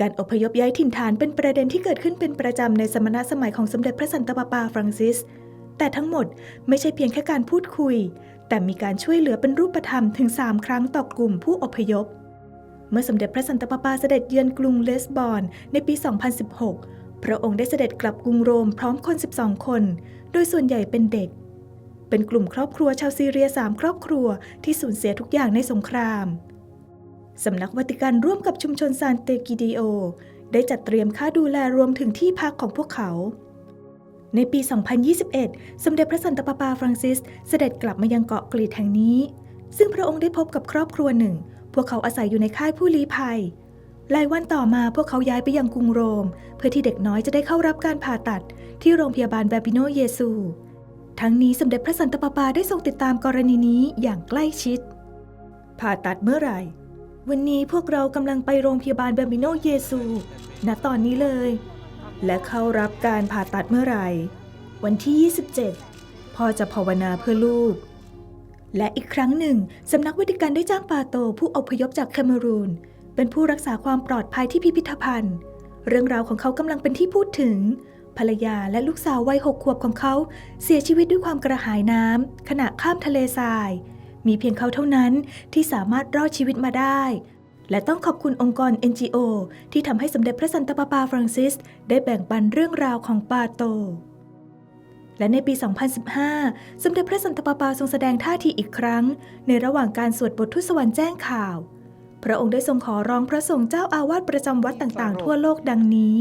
การอพยพย้ายถิ่นฐานเป็นประเด็นที่เกิดขึ้นเป็นประจำในสมณสมัยของสมเด็จพระสันตะปาปาฟรังซิส แต่ทั้งหมดไม่ใช่เพียงแค่การพูดคุย แต่มีการช่วยเหลือเป็นรูปธรรมถึง 3 ครั้งต่อกลุ่มผู้อพยพ เมื่อสมเด็จพระสันตะปาปาเสด็จเยือนกรุงเลสบอนในปี 2016 พระองค์ได้เสด็จกลับกรุงโรมพร้อมคน 12 คน โดยส่วนใหญ่เป็นเด็ก เป็นกลุ่มครอบครัวชาวซีเรีย 3 ครอบครัวที่สูญเสียทุกอย่างในสงคราม สำนักวัติกันร่วมกับชุมชนซานเตกิดิโอ ได้จัดเตรียมค่าดูแลรวมถึงที่พักของพวกเขา ในปี 2021 สมเด็จพระสันตะปาปาฟรังซิสเสด็จกลับมายังเกาะกรีดแห่งนี้ ซึ่งพระองค์ได้พบกับครอบครัวหนึ่ง พวกเขาอาศัยอยู่ในค่ายผู้ลี้ภัยหลายวันต่อมาพวกเขาย้ายไปยังกรุงโรม เพื่อที่เด็กน้อยจะได้เข้ารับการผ่าตัด ที่โรงพยาบาลแบบิโนเยซู ทั้งนี้สมเด็จพระสันตะปาปาได้ทรงติดตามกรณีนี้อย่างใกล้ชิด ผ่าตัดเมื่อไหร่ วันนี้พวกเรากำลังไปโรงพยาบาลแบบิโนเยซู ณ ตอนนี้เลย และเข้ารับการผ่าตัดเมื่อไหร่ วันที่ 27 พ่อจะภาวนาเพื่อลูก และอีกครั้งหนึ่ง สำนักวัติกันได้จ้างปาโตผู้อพยพจากแคเมรูน เป็นผู้รักษาความปลอดภัยที่พิพิธภัณฑ์ เรื่องราวของเขากำลังเป็นที่พูดถึง ภรรยาและลูกสาววัยหกขวบของเขา เสียชีวิตด้วยความกระหายน้ำขณะข้ามทะเลทราย มีเพียงเขาเท่านั้นที่สามารถรอดชีวิตมาได้ และต้องขอบคุณองค์กร NGO ที่ทำให้สมเด็จพระสันตะปาปาฟรังซิส ได้แบ่งปันเรื่องราวของปาโต และในปี 2015 สมเด็จพระสันตะปาปาทรงแสดงท่าทีอีกครั้ง ในระหว่างการสวดบททุสวรรค์แจ้งข่าว พระองค์ได้ทรงขอร้องพระสงฆ์เจ้าอาวาสประจำวัดต่างๆ ทั่วโลกดังนี้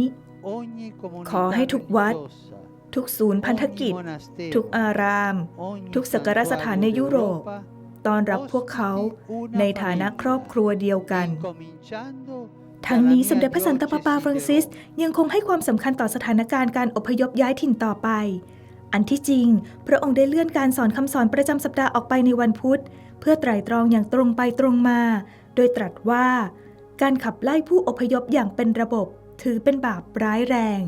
ขอให้ทุกวัดทุกศูนย์พันธกิจ ทุกอาราม ทุกสักรสถานในยุโรป ต้อนรับพวกเขาในฐานะครอบครัวเดียวกันทั้งนี้สมเด็จพระสันตะปาปาฟรังซิสยังคงให้ความสำคัญต่อสถานการณ์การอพยพย้ายถิ่นต่อไป อันที่จริง พระองค์ได้เลื่อนการสอนคำสอนประจำสัปดาห์ออกไปในวันพุธ เพื่อไตร่ตรองอย่างตรงไปตรงมา โดยตรัสว่า การขับไล่ผู้อพยพอย่างเป็นระบบ ถือเป็นบาปร้ายแรง